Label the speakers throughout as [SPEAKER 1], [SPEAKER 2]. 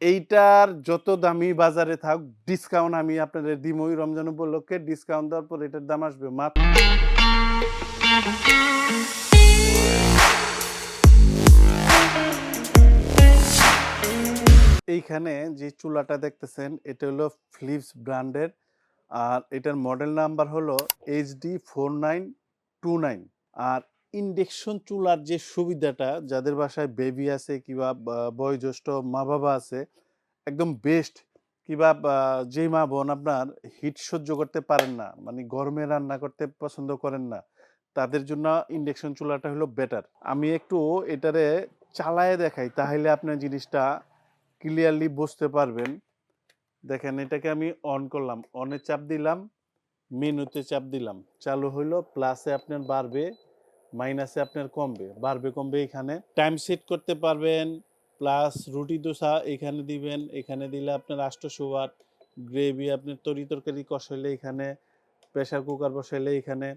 [SPEAKER 1] এইটার যত দামি বাজারে থাক ডিসকাউন্ট আমি আপনাদের দিমই। রমজান উপলক্ষে ডিসকাউন্ট দেওয়ার পর এটার দাম আসবে মাত্র এইখানে যে চুলাটা দেখতেছেন, এটা হলো ফিলিপস ব্র্যান্ডের আর এটার মডেল নাম্বার হলো HD four nine two nine আর ইন্ডেকশন চুলার যে সুবিধাটা, যাদের বাসায় বেবি আছে কিংবা বয়োজ্যেষ্ঠ মা বাবা আছে, একদম বেস্ট কিংবা যে মা বোন আপনার হিট সহ্য করতে পারেন না মানে গরমে রান্না করতে পছন্দ করেন না, তাদের জন্য ইন্ডেকশন চুলাটা হলো বেটার আমি একটু এটারে চালায় দেখাই, তাহলে আপনার জিনিসটা ক্লিয়ারলি বুঝতে পারবেন। দেখেন, এটাকে আমি অন করলাম অনে চাপ দিলাম মেনুতে চাপ দিলাম, চালু হইল প্লাসে আপনার বাড়বে মাইনাসে আপনার কমবে, বাড়বে, কমবে এখানে। টাইম সেট করতে পারবেন প্লাস রুটি দোসা এখানে দিবেন, এখানে দিলে আপনার আষ্টশো ওয়াট গ্রেভি আপনার তরি তরকারি কষাইলে এখানে প্রেশার কুকার বসাইলে এখানে,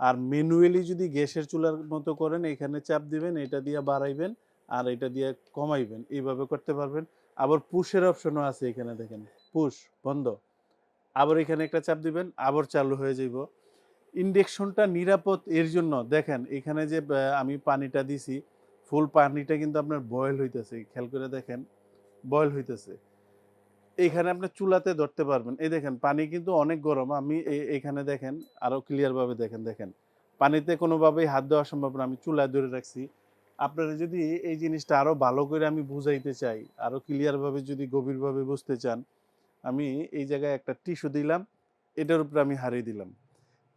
[SPEAKER 1] আর ম্যানুয়ালি যদি গ্যাসের চুলার মতো করেন, এখানে চাপ দিবেন, এটা দিয়ে বাড়াইবেন, আর এটা দিয়ে কমাইবেন, এইভাবে করতে পারবেন। আবার পুশের অপশনও আছে এখানে দেখেন পুশ বন্ধ। আবার এখানে একটা চাপ দিবেন, আবার চালু হয়ে যাইব। ইন্ডেকশনটা নিরাপদ এর জন্য। দেখেন, এখানে যে আমি পানিটা দিছি, ফুল পানিটা কিন্তু আপনার বয়েল হইতেছে, খেয়াল করে দেখেন, বয়েল হইতেছে। এখানে আপনি চুলাতে ধরতে পারবেন। এই দেখেন, পানি কিন্তু অনেক গরম। আমি এখানে দেখেন আরও ক্লিয়ারভাবে দেখেন দেখেন। পানিতে কোনোভাবেই হাত দেওয়া সম্ভব না, আমি চুলায় ধরে রাখছি। আপনারা যদি এই জিনিসটা আরও ভালো করে আমি বুঝাইতে চাই আরও ক্লিয়ারভাবে যদি গভীরভাবে বুঝতে চান, আমি এই জায়গায় একটা টিস্যু দিলাম, এটার উপরে আমি হারিয়ে দিলাম।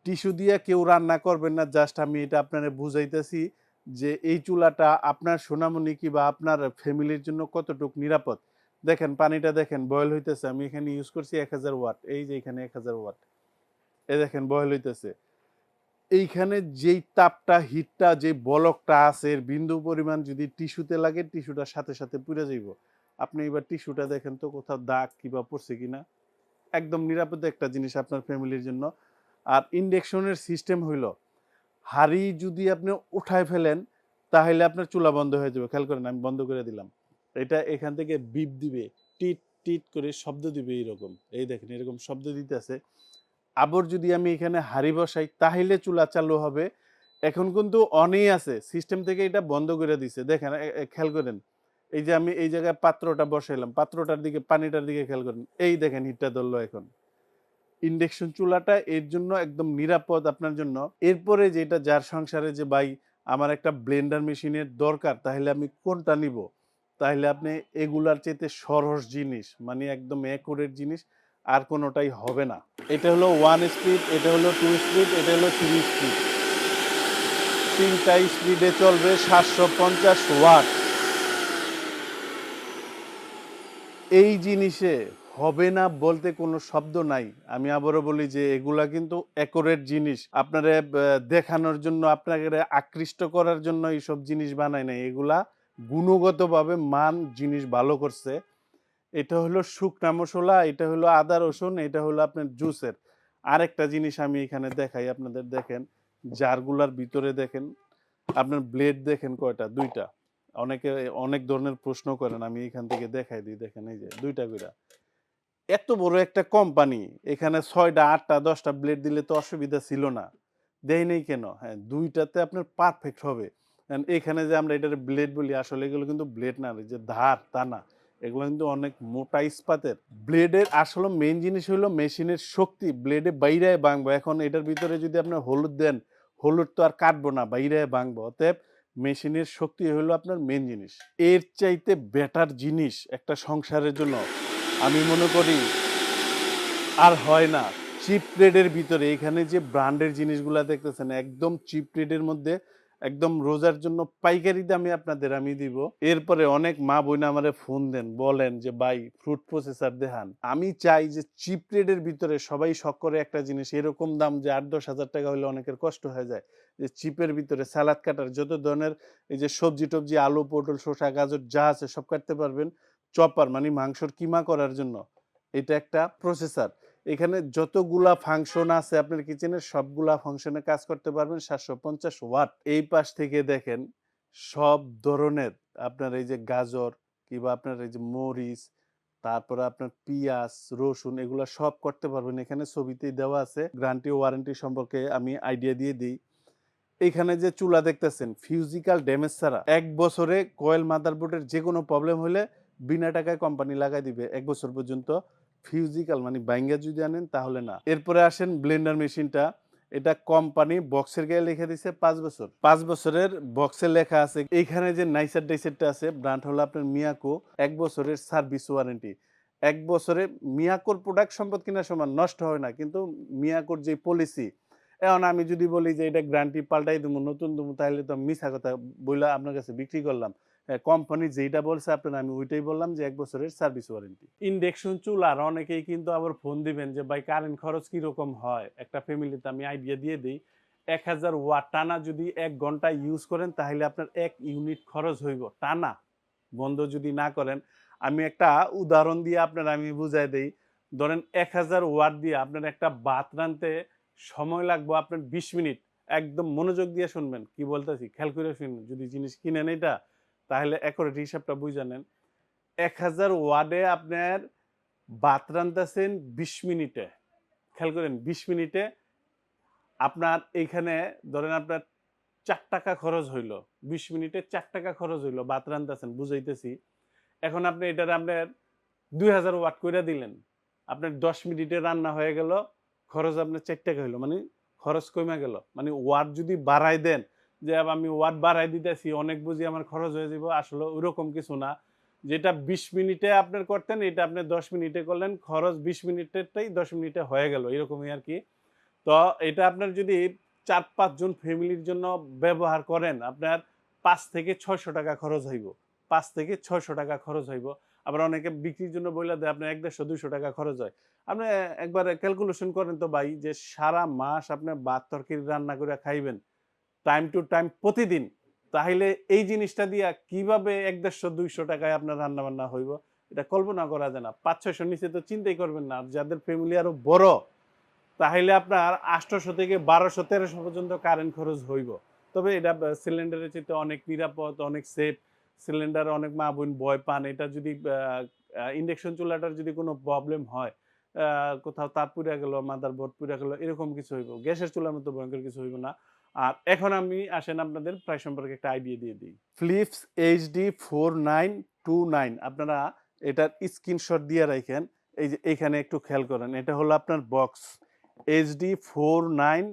[SPEAKER 1] টিস্যু দিয়ে কেউ রান্না করবেন না, জাস্ট আমি এটা আপনারা বুঝাইতেছি যে এই চুলাটা আপনার সোনামণি কি বা আপনার ফ্যামিলির জন্য কতটুকু নিরাপদ। দেখেন পানিটা দেখেন বয়েল হইতেছে, আমি এখানে ইউজ করছি এক হাজার ওয়াট, এই যে এখানে এক হাজার ওয়াট, এ দেখেন বয়েল হইতেছে। এইখানে যেই তাপটা, হিটটা, যে বলকটা আছে, এর বিন্দু পরিমাণ যদি টিস্যুতে লাগে টিস্যুটার সাথে সাথে পুড়ে যাইব। আপনি এবার টিস্যুটা দেখেন তো কোথাও দাগ কিবা পড়ছে কিনা। একদম নিরাপদ একটা জিনিস আপনার ফ্যামিলির জন্য। আর ইন্ডাকশনের সিস্টেম হইল, হাড়ি যদি আপনি উঠায় ফেলেন, তাহলে আপনার চুলা বন্ধ হয়ে যাবে। খেয়াল করেন, আমি বন্ধ করে দিলাম। এটা এখান থেকে বিপ দিবে, টিট টিট করে শব্দ দিবে এইরকম। এই দেখেন, এরকম শব্দ দিতেছে আবার যদি আমি এখানে হাড়ি বসাই, তাহলে চুলা চালু হবে। এখন কিন্তু অনেই আছে, সিস্টেম থেকে এটা বন্ধ করে দিছে। দেখেন খেয়াল করেন, এই যে আমি এই জায়গায় পাত্রটা বসাইলাম, পাত্রটার দিকে, পানিটার দিকে খেয়াল করেন। এই দেখেন, হিটটা ধরলো এখন। ইন্ডাকশন চুলাটা এর জন্য একদম নিরাপদ আপনার জন্য। এরপরে যেটা যার সংসারে যে, ভাই, আমার একটা ব্লেন্ডার মেশিনের দরকার, তাহলে আমি কোনটা নিব? তাহলে আপনি এগুলার চাইতে সরস জিনিস মানে একদম অ্যাকুরেট জিনিস আর কোনোটাই হবে না। এটা হলো ওয়ান স্পিড এটা হলো টু স্পিড এটা হলো থ্রি স্পিড তিনটা স্পিডে চলবে সাতশো পঞ্চাশ ওয়াট। এই জিনিসে হবে না বলতে কোনো শব্দ নাই। আমি আবারও বলি যে এগুলা কিন্তু অ্যাকোরেট জিনিস। আপনারা দেখানোর জন্য, আপনাকে আকৃষ্ট করার জন্য এইসব জিনিস বানায় নাই। এগুলা গুণগতভাবে মান জিনিস ভালো করছে। এটা হলো শুকনা মশলা, এটা হলো আদা রসুন, এটা হলো আপনার জুসের আরেকটা জিনিস আমি এখানে দেখাই, আপনাদের দেখেন। জারগুলার ভিতরে দেখেন, আপনার ব্লেড দেখেন কয়টা? দুইটা। অনেকে অনেক ধরনের প্রশ্ন করেন, আমি এখান থেকে দেখাই দিই, দেখেন এই যে, দুইটা কইরা। এত বড় একটা কোম্পানি, এখানে ছয়টা, আটটা, দশটা ব্লেড দিলে তো অসুবিধা ছিল না। দেয় নেই কেন? হ্যাঁ দুইটাতে আপনার পারফেক্ট হবে। এখানে যে আমরা এটার ব্লেড বলি, আসলে এগুলো কিন্তু ব্লেড না যে ধার, তা না। এগুলো কিন্তু অনেক মোটা ইস্পাতের। ব্লেডের আসলে মেন জিনিস হলো মেশিনের শক্তি। ব্লেডে বাইরে ভাঙবো। এখন এটার ভিতরে যদি আপনার হলুদ দেন, হলুদ তো আর কাটবো না, বাইরে ভাঙবো। অতএব মেশিনের শক্তি হলো আপনার মেন জিনিস। এর চাইতে বেটার জিনিস একটা সংসারের জন্য। আমি মনে করি আর হয় না। চিপ রেডের ভিতরে এখানে যে ব্র্যান্ডের জিনিসগুলো দেখতেছেন, একদম চিপ রেডের মধ্যে একদম রোজার জন্য পাইকারি দামে আপনাদের আমি দিব। এরপরে অনেক মা বোন আমারে ফোন দেন, বলেন যে, ভাই ফ্রুট প্রসেসার দেখান। আমি চাই যে চিপ রেডের ভিতরে সবাই শখ করে একটা জিনিস এরকম দাম যে আট দশ হাজার টাকা হলে অনেকের কষ্ট হয়ে যায়। যে চিপের ভিতরে সালাদ কাটার যত ধরনের এই যে সবজি টবজি, আলু, পটল, শসা, গাজর যা আছে সব কাটতে পারবেন। চপার মানে মাংসর কিমা করার জন্য। এটা একটা প্রসেসার এখানে যতগুলা ফাংশন আছে আপনার কিচেনের সবগুলা ফাংশনে কাজ করতে পারবেন সাতশো পঞ্চাশ ওয়াট এই পাশ থেকে দেখেন সব ধরনের আপনার এই যে গাজর, কিংবা আপনার এই যে মরিচ, তারপরে আপনার পিঁয়াজ, রসুন, এগুলো সব করতে পারবেন। এখানে ছবিতেই দেওয়া আছে গ্রান্টি ওয়ারেন্টি সম্পর্কে আমি আইডিয়া দিয়ে দিই। এখানে যে চুলা দেখতেছেন ফিজিক্যাল ড্যামেজ ছাড়া। এক বছরে কয়েল মাদারবোর্ডের যে কোনো প্রবলেম হলে বিনা টাকায় কোম্পানি লাগাই দিবে, এক বছর পর্যন্ত ফিউজিক্যাল মানে বাইঙ্গা যদি আনেন তাহলে না। এরপরে আসেন ব্লেন্ডার মেশিনটা এটা কোম্পানি বক্সের গায়ে লিখে দিছে পাঁচ বছর। পাঁচ বছরের বক্সে লেখা আছে এইখানে যে নাইসার ডাইসারটা আছে ব্র্যান্ড হলো আপনার মিয়াকো এক বছরের সার্ভিস ওয়ারেন্টি এক বছরে মিয়াকোর প্রোডাক্ট সম্পদ কেনার সময় নষ্ট হয় না, কিন্তু মিয়াকোর যে পলিসি এখন আমি যদি বলি যে এটা গ্যারান্টি পাল্টাই দেবো নতুন দেবো তাহলে তো মিশা কথা বইলা আপনার কাছে বিক্রি করলাম। কোম্পানি যেটা বলছে আপনার, আমি ওইটাই বললাম যে এক বছরের সার্ভিস ওয়ারেন্টি ইন্ডাকশন চুলার অনেকেই কিন্তু আবার ফোন দিবেন যে, ভাই কারেন্ট খরচ কীরকম হয়? একটা ফ্যামিলিতে আমি আইডিয়া দিয়ে দিই, এক হাজার ওয়াট টানা যদি এক ঘণ্টা ইউজ করেন, তাহলে আপনার এক ইউনিট খরচ হইব। টানা, বন্ধ যদি না করেন। আমি একটা উদাহরণ দিয়ে আপনার, আমি বুঝাই দিই। ধরেন এক হাজার ওয়াট দিয়ে আপনার একটা ভাত রানতে সময় লাগবে আপনার বিশ মিনিট। একদম মনোযোগ দিয়ে শুনবেন। কি বলতেছি? খেয়াল করে শুনবেন। যদি জিনিস কিনেন এটা তাহলে একরেট হিসাবটা বুঝে নেন। এক হাজার ওয়ার্ডে আপনার ভাত রান্তাছেন বিশ মিনিটে। খেয়াল করেন, বিশ মিনিটে আপনার এইখানে ধরেন আপনার চার টাকা খরচ হইল। বিশ মিনিটে চার টাকা খরচ হইল ভাত রান্তাছেন বুঝাইতেছি। এখন আপনি এটার আপনার দুই হাজার ওয়াট করে দিলেন। আপনার দশ মিনিটে রান্না হয়ে গেল, খরচ আপনার চার টাকা হইল মানে খরচ কমে গেল। মানে ওয়াট যদি বাড়াই দেন যে আমি ওয়াট বাড়াই দিতেছি, অনেক বুঝি আমার খরচ হয়ে যাব আসলে ওইরকম কিছু না। যেটা বিশ মিনিটে আপনার করতেন, এটা আপনি দশ মিনিটে করলেন, খরচ বিশ মিনিটেরটাই দশ মিনিটে হয়ে গেল, এরকমই আর কি। তো এটা আপনার যদি চার পাঁচজন ফ্যামিলির জন্য ব্যবহার করেন, আপনার পাঁচ থেকে ছয়শো টাকা খরচ হইব, পাঁচ থেকে ছয়শো টাকা খরচ হইব। আবার অনেকে বিক্রির জন্য বইলা দেয়, আপনার এক দেড়শো, দুইশো টাকা খরচ হয়। আপনি একবার ক্যালকুলেশন করেন তো ভাই, যে সারা মাস আপনি ভাত তরকারি রান্না করে খাইবেন টাইম টু টাইম প্রতিদিন, তাহলে এই জিনিসটা দিয়া কীভাবে এক দেড়শো, দুইশো টাকায় আপনার রান্না বান্না হইব, এটা কল্পনা করা যায় না। পাঁচ, ছয়শো নিচে তো চিন্তাই করবেন না যাদের ফ্যামিলি আরও বড়, তাহলে আপনার আটশোশো থেকে বারোশো, তেরোশো পর্যন্ত কারেন্ট খরচ হইব। তবে এটা সিলিন্ডারের চেয়ে অনেক নিরাপদ, অনেক সেফ সিলিন্ডার অনেক মা বোন ভয় পান, এটা যদি ইন্ডাকশন চুলাটার যদি কোনো প্রবলেম হয় কোথাও তাপ পুড়ে গেল মাদার বোর্ড পুড়ে গেল, এরকম কিছু হইব। গ্যাসের চুলার মতো ভয়ঙ্কর কিছু হইব না। আর এখন আমি আসেন আপনাদের প্রায় সম্পর্কে একটা আইডিয়া দিয়ে দিই। Philips HD four nine two nine আপনারা এটার স্ক্রিনশট দিয়ে রাখেন, এই যে এখানে একটু খেয়াল করেন, এটা হলো আপনার box HD four nine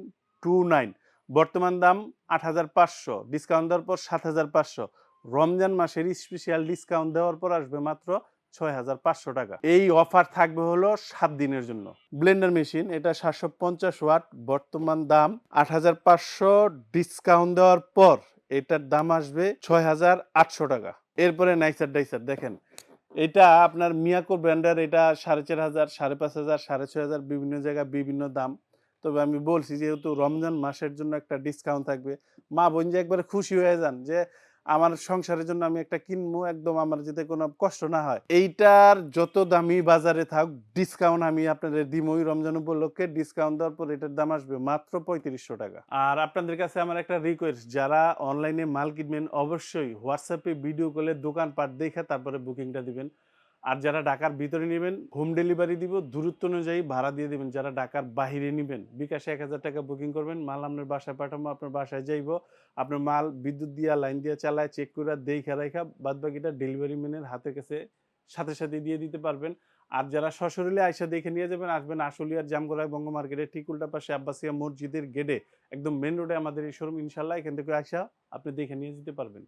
[SPEAKER 1] two nine বর্তমান দাম আট হাজার পাঁচশো ডিসকাউন্ট দেওয়ার পর সাত হাজার পাঁচশো। রমজান মাসের স্পেশাল ডিসকাউন্ট দেওয়ার পর আসবে মাত্র ছয় হাজার পাঁচশো টাকা। এই অফার থাকবে হলো সাত দিনের জন্য। ব্লেন্ডার মেশিন, এটা সাতশো পঞ্চাশ ওয়াট, বর্তমান দাম আট হাজার পাঁচশো। ডিসকাউন্ট দেওয়ার পর এটার দাম আসবে ছয় হাজার আটশো টাকা। এরপরে নাইসার ডাইসার, দেখেন, এটা আপনার মিয়াকো ব্র্যান্ডের, এটা সাড়ে চার হাজার, সাড়ে পাঁচ হাজার, সাড়ে ছয় হাজার, বিভিন্ন জায়গায় বিভিন্ন দাম। তবে আমি বলছি, যেহেতু রমজান মাসের জন্য একটা ডিসকাউন্ট থাকবে, মা বোন যে একবারে খুশি হয়ে যান যে আমার সংসারের জন্য আমি একটা কিনবো একদম আমার যাতে কোনো কষ্ট না হয়। এইটার যত দামি বাজারে থাক ডিসকাউন্ট আমি আপনাদের দিমই রমজান উপলক্ষে। ডিসকাউন্ট দেওয়ার পর এটার দাম আসবে মাত্র পঁয়ত্রিশশো টাকা। আর আপনাদের কাছে আমার একটা রিকোয়েস্ট যারা অনলাইনে মাল কিনবেন, অবশ্যই হোয়াটসঅ্যাপে ভিডিও কলে দোকানপাট দেখে তারপরে বুকিংটা দিবেন। আর যারা ঢাকার ভিতরে নেবেন হোম ডেলিভারি দিব, দূরত্ব অনুযায়ী ভাড়া দিয়ে দিবেন। যারা ঢাকার বাহিরে নেবেন, বিকাশে এক হাজার টাকা বুকিং করবেন, মাল আপনার বাসায় পাঠাবো আপনার বাসায় যাইব। আপনার মাল বিদ্যুৎ দিয়া লাইন দিয়ে চালায় চেক করে দেখা রেখা বাদ বাকিটা ডেলিভারি ম্যানের হাতের কাছে সাথে সাথে দিয়ে দিতে পারবেন। আর যারা সশরীরে আয়সা দেখে নিয়ে যাবেন, আসবেন আশুলিয়ার জামগড়ায় বঙ্গ মার্কেটের ঠিক উল্টা পাশে আব্বাসিয়া মসজিদের গেটে একদম মেন রোডে আমাদের এই শোরুম ইনশাল্লাহ এখান থেকে আয়সা আপনি দেখে নিয়ে যেতে পারবেন।